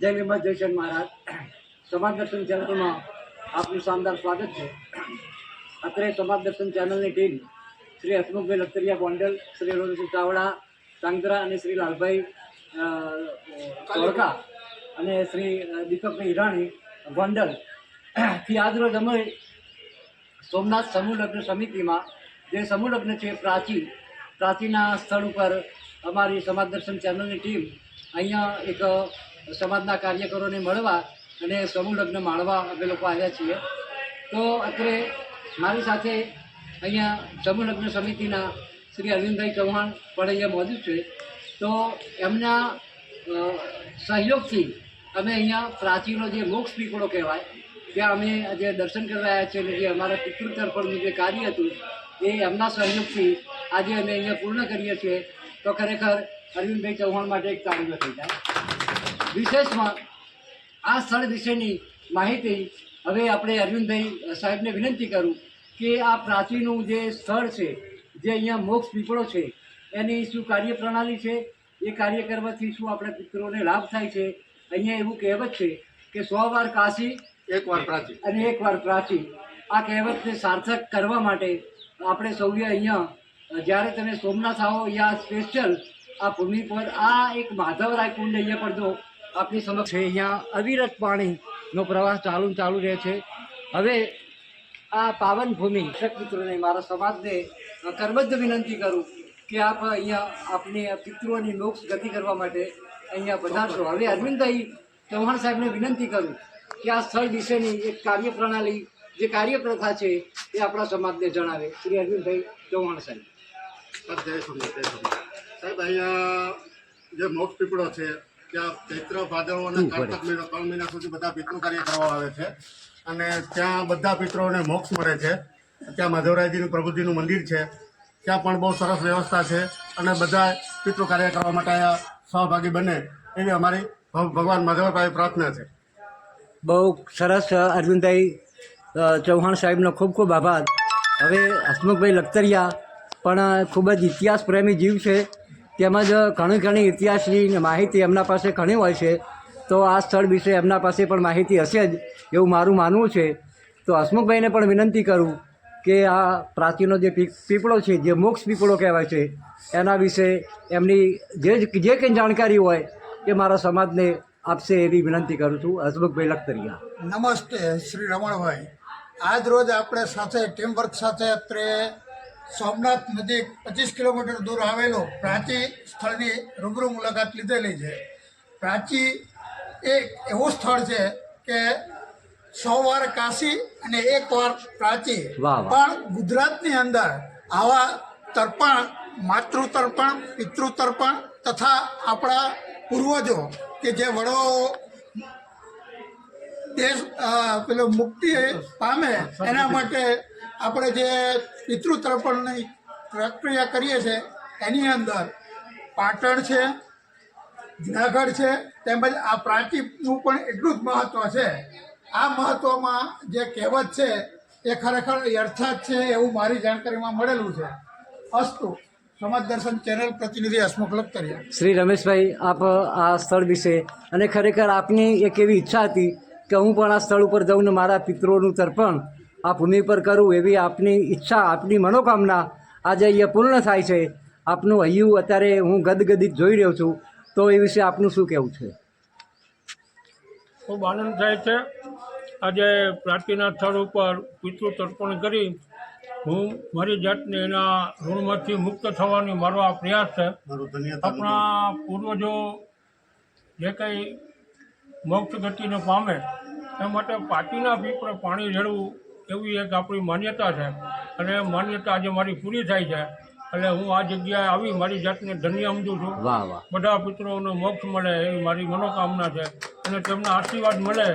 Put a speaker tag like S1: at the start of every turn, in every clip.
S1: જય વિમત જયશન મહારાજ. સમાજ દર્શન ચેનલમાં આપનું શાનદાર સ્વાગત છે. અત્રે સમાજ દર્શન ચેનલની ટીમ શ્રી હસમુખભાઈ લખતરિયા ગોંડલ, શ્રી રોનસિંહ ચાવડા સાંગરા અને શ્રી લાલભાઈ ધોળકા અને શ્રી દીપકભાઈ હિરાણી ગોંડલ. થી આજરોજ અમે સોમનાથ સમૂહ લગ્ન સમિતિમાં, જે સમૂહ લગ્ન છે પ્રાચી, પ્રાચીના સ્થળ ઉપર અમારી સમાજ દર્શન ચેનલની ટીમ અહીંયા એક સમાજના કાર્યકરોને મળવા અને સમૂહ લગ્ન માણવા અમે લોકો આવ્યા છીએ. તો અત્રે મારી સાથે અહીંયા સમૂહ લગ્ન સમિતિના શ્રી અરવિંદભાઈ ચૌહાણ પણ અહીંયા મોજૂદ છે. તો એમના સહયોગથી અમે અહીંયા પ્રાચીનો જે મોક્ષ પીપળો કહેવાય, ત્યાં અમે જે દર્શન કરવા આવ્યા છીએ અને જે અમારા પિતૃ તર્પણનું જે કાર્ય હતું, એ એમના સહયોગથી આજે અમે અહીંયા પૂર્ણ કરીએ છીએ. તો ખરેખર અરવિંદભાઈ ચૌહાણ માટે એક તાળીઓ થઈ જાય. વિશેષમાં આ સ્થળ વિશેની માહિતી હવે આપણે અરવિંદભાઈ સાહેબને વિનંતી કરું કે આ પ્રાચીનું જે સ્થળ છે જે અહીંયા મોક્ષ પીપળો છે એની શું કાર્યપ્રણાલી છે? એ કાર્ય કરવાથી શું આપણા પિત્રોને લાભ થાય છે? અહીંયા એવું કહેવત છે કે સો વાર કાશી
S2: એક વાર પ્રાચી.
S1: અને એક વાર પ્રાચી. આ કહેવતને સાર્થક કરવા માટે આપણે સૌએ અહીંયા જ્યારે તમે સોમનાથ આવો યા સ્પેશિયલ આ ભૂમિ પર આ એક માધવરાય કુંડ અહીંયા પર જો આપની સમક્ષ છે. અહીંયા અવિરત પાણીનો પ્રવાસ ચાલુ ચાલુ રહે છે. હવે આ પાવન ભૂમિ શક મિત્રોને મારા સમાજને કરબદ્ધ વિનંતી કરું કે આપ અહીંયા આપની પિતૃઓની મોક્ષ ગતિ કરવા માટે અહીંયા પધારશો. હવે અરવિંદભાઈ ચૌહાણ સાહેબને વિનંતી કરું કે આ સ્થળ વિશેની એક કાર્યપ્રણાલી, જે કાર્યપ્રથા છે, એ આપણા સમાજને જણાવે. શ્રી અરવિંદભાઈ ચૌહાણ સાહેબ.
S2: જય સોમનાથ જય સાહેબ, અહીંયા જે મોક્ષ પીપળો છે ત્યાં ચૈત્ર ભાદરવો અને કાર્તક મહિનો ત્રણ મહિના સુધી બધા પિતૃ કાર્ય કરવા આવે છે. અને ત્યાં બધા પિતૃઓને મોક્ષ મળે છે. ત્યાં માધવરાયજીનું પ્રભુજીનું મંદિર છે. ત્યાં પણ બહુ સરસ વ્યવસ્થા છે અને બધા પિતૃ કાર્ય કરવા માટે અહીંયા સહભાગી બને એવી અમારી ભગ- ભગવાન માધવભાઈ પ્રાર્થના છે.
S1: બહુ સરસ અરવિંદભાઈ ચૌહાણ સાહેબનો ખૂબ ખૂબ આભાર. હવે હસમુખભાઈ લખતરિયા પણ ખૂબ જ ઇતિહાસ પ્રેમી જીવ છે. તેમજ ઘણી ઘણી ઇતિહાસની માહિતી એમના પાસે ઘણી હોય છે. તો આ સ્થળ વિશે એમના પાસે પણ માહિતી હશે જ એવું મારું માનવું છે. તો હસમુખભાઈને પણ વિનંતી કરું કે આ પ્રાચીનો જે પીપળો છે, જે મોક્ષ પીપળો કહેવાય છે, એના વિશે એમની જે જે કંઈ જાણકારી હોય એ મારા સમાજને આપશે એવી વિનંતી કરું છું. હસમુખભાઈ લખતરિયા.
S3: નમસ્તે, શ્રી રમણભાઈ. આજ રોજ આપણે સાથે ટીમ વર્ક સાથે અત્રે સોમનાથ નજીક પચીસ કિલોમીટર દૂર આવેલો પ્રાચી સ્થળની રૂબરૂ મુલાકાત લીધેલી છે. પ્રાચી એક એવું સ્થળ છે કે સો વાર કાશી અને એક વાર પ્રાચી. પણ ગુજરાતની અંદર આવા તર્પણ માતૃ તર્પણ પિતૃ તર્પણ તથા આપણા પૂર્વજો કે જે વડો દેશ પેલો મુક્તિ પામે એના માટે આપણે જે પિતૃ તર્પણની પ્રક્રિયા કરીએ છીએ એની અંદર પાટણ છે, જુનાગઢ છે, તેમજ આ પ્રાચીનું પણ એટલું જ મહત્ત્વ છે. આ મહત્ત્વમાં જે કહેવત છે, એ ખરેખર યર્થાત છે એવું મારી જાણકારીમાં મળેલું છે. અસ્તુ, સમાજ દર્શન ચેનલ પ્રતિનિધિ હસમુખ લખતરિયા.
S1: શ્રી રમેશભાઈ, આપ આ સ્થળ વિશે અને ખરેખર આપની એક એવી ઈચ્છા હતી કે હું પણ આ સ્થળ ઉપર જઉં ને મારા પિતૃઓનું તર્પણ આ ભૂમિ પર કરું એવી આપની ઈચ્છા આપની મનોકામના આજે અહીંયા પૂર્ણ થાય છે. આપનું હૈયું અત્યારે હું ગદગદિત જોઈ રહ્યો છું. તો એ વિશે આપનું શું કહેવું છે?
S4: ખૂબ આનંદ થાય છે. આજે પ્રાચીના સ્થળ ઉપર પિતૃ તર્પણ કરી હું મારી જાતને એના ઋણમાંથી મુક્ત થવાની મારો આ પ્રયાસ છે. આપણા પૂર્વજો જે કંઈ મોક્ષ ગતિને પામે એ માટે પાટીના પીપળે પાણી રેડવું એવી એક આપણી માન્યતા છે. અને માન્યતા આજે મારી પૂરી થાય છે. એટલે હું આ જગ્યાએ આવી મારી જાતને ધન્ય સમજું છું.
S1: વાહ વાહ.
S4: બધા પુત્રોનો મોક્ષ મળે એવી મારી મનોકામના છે. અને તેમના આશીર્વાદ મળે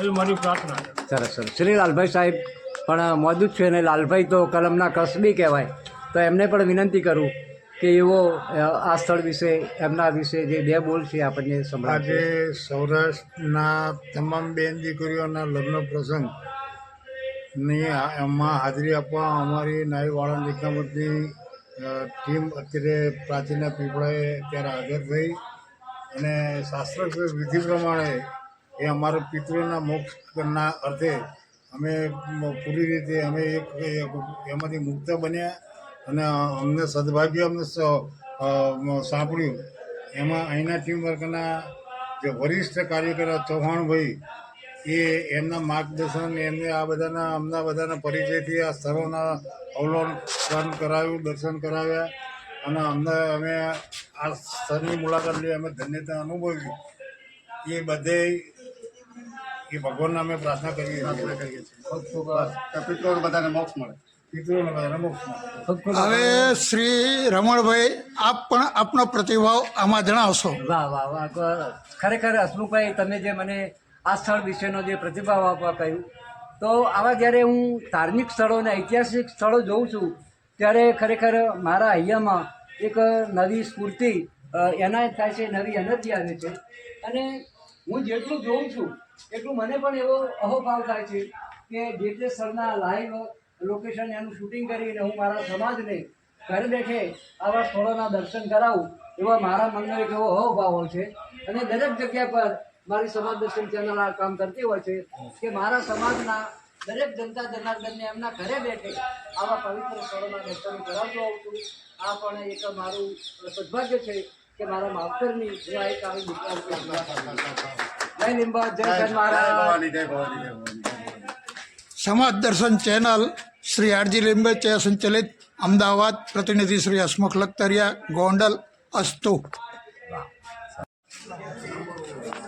S4: એવી મારી પ્રાર્થના છે.
S1: સરસ સરસ. શ્રી લાલભાઈ સાહેબ પણ મોજૂદ છે અને લાલભાઈ તો કલમના કસબી કહેવાય. તો એમને પણ વિનંતી કરું કે એવો આ સ્થળ વિશે એમના વિશે જે બે બોલ છે આપણને
S5: આજે સૌરાષ્ટ્રના તમામ બેન દીકરીઓના લગ્ન પ્રસંગ ની એમાં હાજરી આપવા અમારી નાયબ વાળા નિગમતની ટીમ અત્યારે પ્રાચીના પીપળાએ અત્યારે હાજર થઈ અને શાસ્ત્રોક્ત વિધિ પ્રમાણે એ અમારા પિતૃના મોક્ષના અર્થે અમે પૂરી રીતે અમે એક એમાંથી મુક્ત બન્યા અને અમને સદભાગ્ય અમને સાંભળ્યું એમાં અહીંના ટીમ વર્કના જે વરિષ્ઠ કાર્યકર ચૌહાણભાઈ એ એમના માર્ગદર્શન એમને આ બધાના અમના બધાના પરિચયથી આ સ્થળોના અવલોકન કરાવ્યું દર્શન કરાવ્યા. અને અમને અમે આ સ્થળની મુલાકાત લઈ અમે ધન્યતા અનુભવી. એ બધે એ ભગવાનને અમે પ્રાર્થના કરીએ
S2: પ્રાર્થના કરીએ છીએ. ખૂબ ખૂબ બધાને મોક્ષ મળે.
S5: પિત્રોને બધાને મોક્ષ મળે.
S3: હવે શ્રી રમણભાઈ આપ પણ આપનો પ્રતિભાવ આમાં જણાવશો.
S1: વાહ વાહ વાહ. ખરેખર હસમુખભાઈ તમે જે મને આ સ્થળ વિશેનો જે પ્રતિભાવ આપવા કહ્યું. તો આવા જ્યારે હું ધાર્મિક સ્થળો અને ઐતિહાસિક સ્થળો જોઉં છું, ત્યારે ખરેખર મારા અહીંયામાં એક નવી સ્ફૂર્તિ એના થાય છે, નવી એનર્જી આવે છે. અને હું જેટલું જોઉં છું, એટલું મને પણ એવો અહોભાવ થાય છે કે જે તે સ્થળના લાઈવ લોકેશન એનું શૂટિંગ કરીને હું મારા સમાજને ઘરે બેઠે આવા સ્થળોના દર્શન કરાવું, એવા મારા મનનો એક એવો અહોભાવ હોય છે. અને દરેક જગ્યા પર મારી સમાજ દર્શન ચેનલ આ કામ કરતી હોય છે કે મારા સમાજના દરેક જનતા જનાર્દનને એમના ઘરે બેઠે આવા પવિત્ર સ્થળોના દર્શન કરાવતો છું આ પણ એક મારું સદભાગ્ય છે કે મારા માવતરની હું એક આવી દીકરા જય લીંબા જય
S2: જય
S1: જય મહારાજ.
S2: ભવાની જય ભવાની
S3: સમાજ દર્શન ચેનલ શ્રી આરજી લીંબચે સંચાલિત અમદાવાદ પ્રતિનિધિ શ્રી હસમુખ લખતરિયા ગોંડલ અસ્તુ.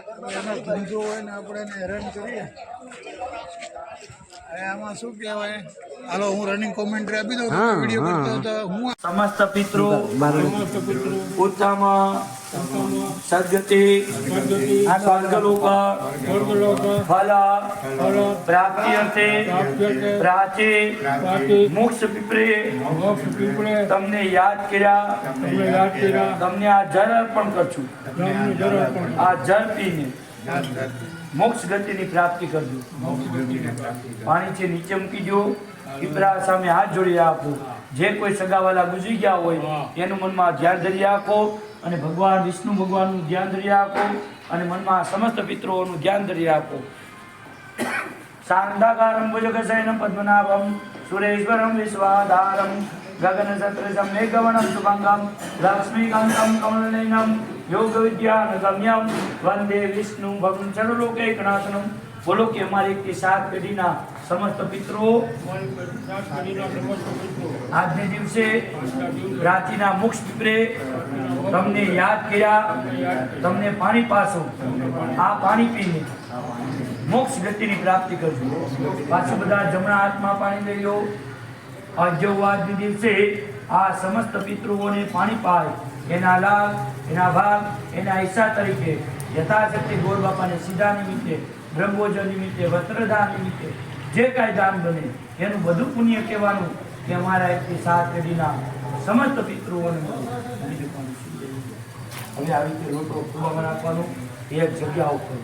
S3: ધંધો હોય ને આપણે એને હેરાન કરીએ. હવે આમાં શું કહેવાય? હાલો હું રનિંગ કોમેન્ટ્રી આપી દઉં વીડિયો કરતો તો હું
S6: સમસ્ત પિતૃ
S4: સમસ્ત પિતૃ
S6: ઉત્તમ સદગતિ સ્વર્ગલોક
S4: સ્વર્ગલોક
S6: ફલ
S4: ફલ
S6: પ્રાપ્તિ અર્થે
S4: પ્રાપ્યતે
S6: પ્રાચે
S4: પ્રાચે
S6: મોક્ષ પીપળે
S4: મોક્ષ પીપળે
S6: તમને યાદ કર્યા
S4: તમને યાદ કર્યા
S6: તમને આ જળ અર્પણ કરશું.
S4: રામની જરૂર પણ
S6: આ જળ પીને મોક્ષ ગતિની પ્રાપ્તિ કરજો. પાણી છે નીચે મૂકી દો. પીપળા સામે હાથ જોડી આપો. જે કોઈ સગાવાલા ગુજરી ગયા હોય એનું મનમાં ધ્યાન ધરી રાખો અને ભગવાન વિષ્ણુ ભગવાનનું ધ્યાન ધરી રાખો અને મનમાં સમસ્ત પિત્રોનું ધ્યાન ધરી રાખો. શાંતાકારમ ભુજગશયનમ પદ્મનાભમ સુરેશ્વરમ વિશ્વાધારમ ગગનસત્રજમ મેઘવણમ શુભંગમ લક્ષ્મીકાંતમ કમલનયનમ યોગ વિદ્યાન ગમ્યમ વંદે વિષ્ણુ ભગવાન સર્વલોકૈકનાથનમ બોલો કે અમારી એકથી સાત સમસ્ત
S4: મિત્રો,
S6: આજને દિવસે રાત્રિના મોક્ષ પીપરે તમને યાદ કર્યા, તમને પાણી પાસો, આ પાણી પીને મોક્ષ ગતિની પ્રાપ્તિ કરજો. પાછું બધા જમણા હાથમાં પાણી લઈ લો. આજની દિવસે આ સમસ્ત પિતૃઓને પાણી પાય. એના લાભ એના ભાગ એના હિસ્સા તરીકે યથાશક્તિ ગોર બાપાને સીધા નિમિત્તે બ્રહ્મોજન નિમિત્તે વસ્ત્રદાન નિમિત્તે જે કાંઈ દાન બને એનું બધું પુણ્ય કહેવાનું કે અમારા એકથી સાત પેઢીના સમસ્ત પિતૃઓને હવે આવી રીતે લોટો ખુલ્લામાં રાખવાનો એક જગ્યા ઉપર.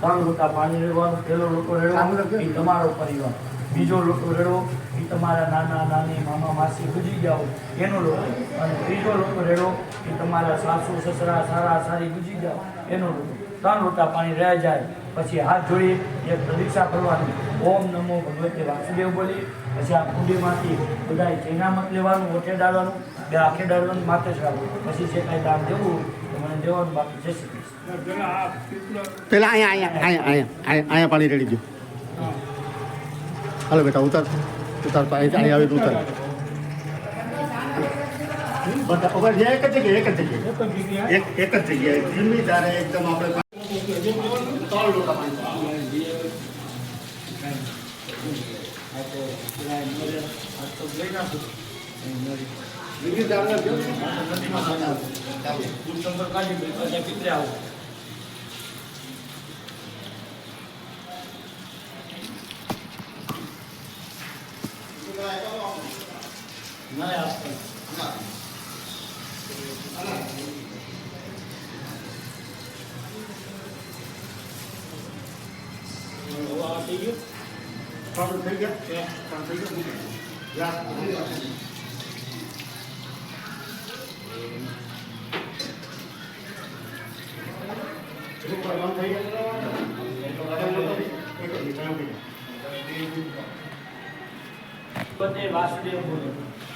S6: ત્રણ લોટા પાણી રેડવાનું પહેલો લોટો રેડવાનો તમારો પરિવાર. બીજો લોટો રેડવો એ તમારા નાના નાની મામા માસી ગુજરી જાઓ એનો લોકો અને ત્રીજો લોકો રેડો એ તમારા સાસુ સસરા સારા સારી ગુજરી જાઓ એનો લોકો ત્રણ લોટા પાણી રહ્યા જાય પછી હાથ જોડી એક પ્રદીક્ષા કરવાની. ઓમ નમો ભગવતે વાસુદેવ બોલી પછી આ કુંડીમાંથી બધા જૈનામત લેવાનું ઓઠે ડાળવાનું બે આખે ડાળવાનું માથે જ રાખવું. પછી જે કાંઈ દાન દેવું તો મને દેવાનું બાકી જય શ્રી કૃષ્ણ.
S4: પેલા
S2: અહીંયા અહીંયા અહીંયા અહીંયા અહીંયા પાણી રેડી દો હાલો બેટા ઉતાર. ઉતાર અહીંયા અહીંયા આવી ઉતાર. એક જ જગ્યાએ એક જ જગ્યાએ
S4: એક જ જગ્યાએ.
S2: એક એક જ જગ્યાએ. ધીમી ધારે એકદમ આપણે ત્રણ લોટા પાણી ધીમી ધારે
S6: દૂધ સંપર્ક કાઢી પછી પીપળે આવો
S2: ત્રણ થઈ ગયા ત્રણ થઈ ગયા
S6: બોલો. નમો ભગવતી વાસુદેવ
S2: આ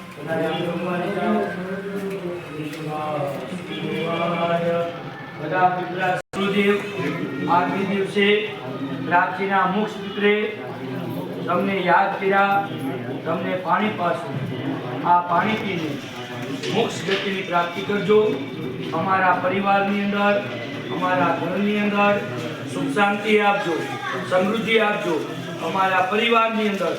S6: બધા પીપળા ગુરુદેવ આજના દિવસે પ્રાચીના મુક્ષ પુત્રે તમને યાદ કર્યા તમને પાણી પાશું આ પાણી પીને મોક્ષ ગતિની પ્રાપ્તિ કરજો અમારા પરિવારની અંદર અમારા ઘરની અંદર સુખ શાંતિ આપજો સમૃદ્ધિ આપજો અમારા પરિવારની અંદર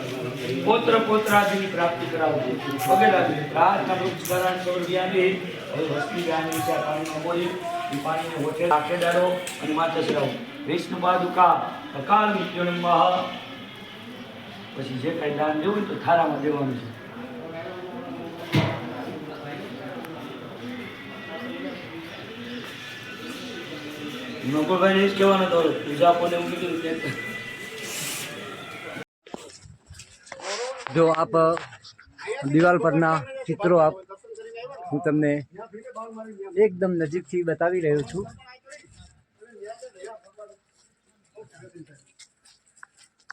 S6: પોત્ર પોત્રાદિની પ્રાપ્તિ કરાવજો. વગેરે પ્રાર્થના વૃક્ષ જ્ઞાની હવે વસ્તી ગાની વિશે પાણી મોલી એ પાણીને હોટે આખે ડાળો અને ચડાવો. વિષ્ણુ બાદુકા અકાળ મૃત્યુને પછી જે કાંઈ દાન દેવું તો થારામાં દેવાનું છે. નકોભાઈ જ કહેવાનો તો પૂજા કોને એવું કીધું
S1: જો આપ દિવાલ પરના ચિત્રો આપ, હું તમને એકદમ નજીકથી બતાવી રહ્યો છું.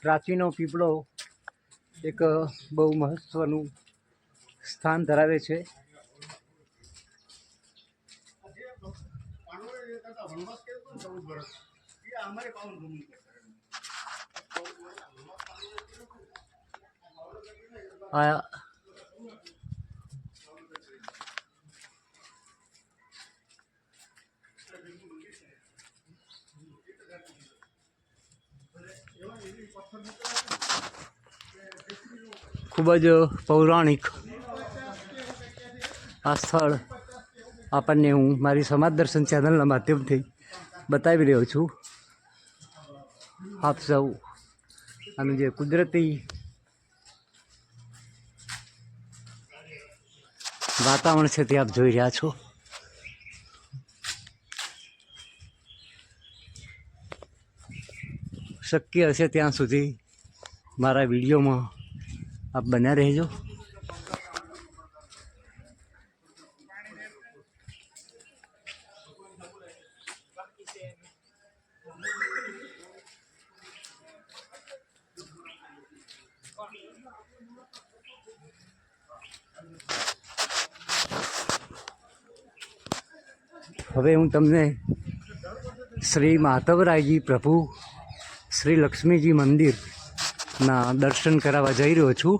S1: પ્રાચીનો પીપળો એક બહુ મહત્વનું સ્થાન ધરાવે છે.
S2: અમારે પાવન
S1: આ ખૂબ જ પૌરાણિક આ સ્થળ આપણને હું મારી સમાજ દર્શન ચેનલના માધ્યમથી બતાવી રહ્યો છું આપ સૌ આનું જે કુદરતી વાતાવરણ છે તે આપ જોઈ રહ્યા છો. શક્ય હશે ત્યાં સુધી મારા વિડીયોમાં આપ બન્યા રહેજો. હવે હું તમને શ્રી માધવરાયજી પ્રભુ શ્રી લક્ષ્મીજી મંદિરના દર્શન કરાવવા જઈ રહ્યો છું.